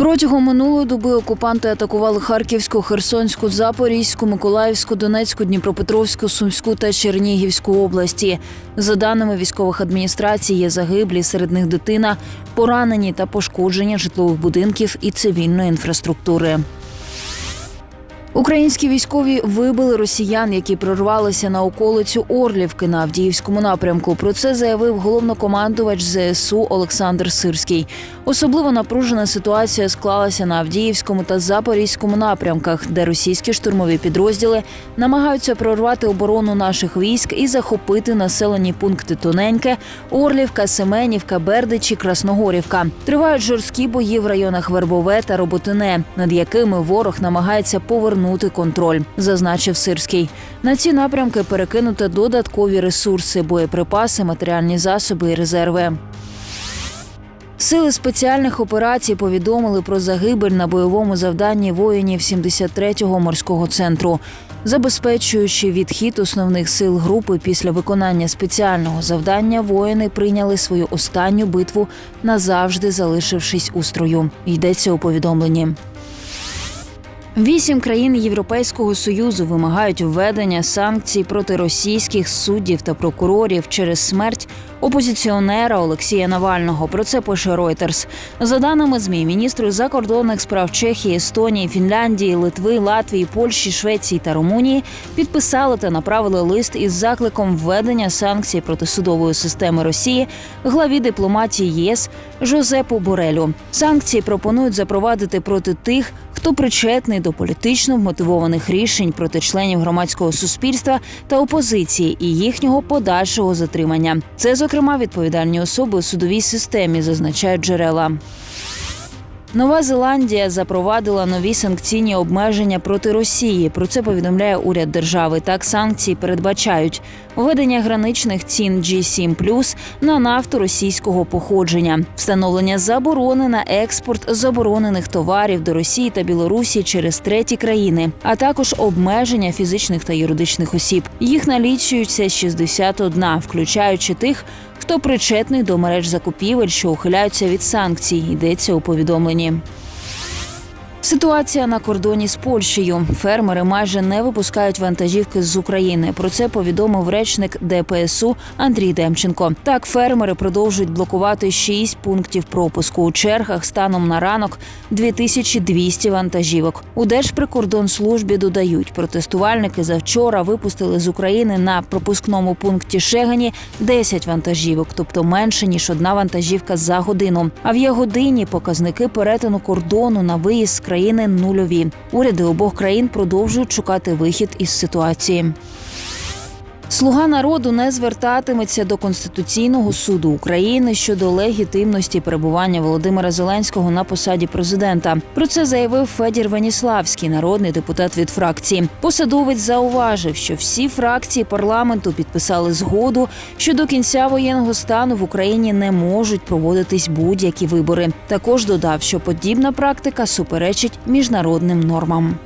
Протягом минулої доби окупанти атакували Харківську, Херсонську, Запорізьку, Миколаївську, Донецьку, Дніпропетровську, Сумську та Чернігівську області. За даними військових адміністрацій, є загиблі, серед них дитина, поранені та пошкодження житлових будинків і цивільної інфраструктури. Українські військові вибили росіян, які прорвалися на околицю Орлівки на Авдіївському напрямку. Про це заявив головнокомандувач ЗСУ Олександр Сирський. Особливо напружена ситуація склалася на Авдіївському та Запорізькому напрямках, де російські штурмові підрозділи намагаються прорвати оборону наших військ і захопити населені пункти Тоненьке, Орлівка, Семенівка, Бердичі, Красногорівка. Тривають жорсткі бої в районах Вербове та Роботине, над якими ворог намагається повернути контроль, зазначив Сирський. На ці напрямки перекинути додаткові ресурси, боєприпаси, матеріальні засоби і резерви. Сили спеціальних операцій повідомили про загибель на бойовому завданні воїнів 73-го морського центру, забезпечуючи відхід основних сил групи після виконання спеціального завдання. Воїни прийняли свою останню битву назавжди залишившись у строю. Йдеться у повідомленні. Вісім країн Європейського союзу вимагають введення санкцій проти російських суддів та прокурорів через смерть опозиціонера Олексія Навального. Про це пише Reuters. За даними змі, міністри закордонних справ Чехії, Естонії, Фінляндії, Литви, Латвії, Польщі, Швеції та Румунії підписали та направили лист із закликом введення санкцій проти судової системи Росії главі дипломатії ЄС Жозепу Борелю. Санкції пропонують запровадити проти тих, хто причетний до політично вмотивованих рішень проти членів громадського суспільства та опозиції і їхнього подальшого затримання. Це, зокрема, відповідальні особи у судовій системі, зазначають джерела. Нова Зеландія запровадила нові санкційні обмеження проти Росії. Про це повідомляє уряд держави. Так санкції передбачають введення граничних цін G7+, на нафту російського походження, встановлення заборони на експорт заборонених товарів до Росії та Білорусі через треті країни, а також обмеження фізичних та юридичних осіб. Їх налічується 61, включаючи тих, хто причетний до мереж закупівель, що ухиляються від санкцій. Йдеться у повідомленні. Ситуація на кордоні з Польщею. Фермери майже не випускають вантажівки з України. Про це повідомив речник ДПСУ Андрій Демченко. Так, фермери продовжують блокувати шість пунктів пропуску у чергах станом на ранок 2200 вантажівок. У Держприкордонслужбі додають, протестувальники завчора випустили з України на пропускному пункті Шегані 10 вантажівок, тобто менше ніж одна вантажівка за годину. А в Ягодині показники перетину кордону на виїзд країни нульові. Уряди обох країн продовжують шукати вихід із ситуації. Слуга народу не звертатиметься до Конституційного суду України щодо легітимності перебування Володимира Зеленського на посаді президента. Про це заявив Федір Веніславський, народний депутат від фракції. Посадовець зауважив, що всі фракції парламенту підписали згоду, що до кінця воєнного стану в Україні не можуть проводитись будь-які вибори. Також додав, що подібна практика суперечить міжнародним нормам.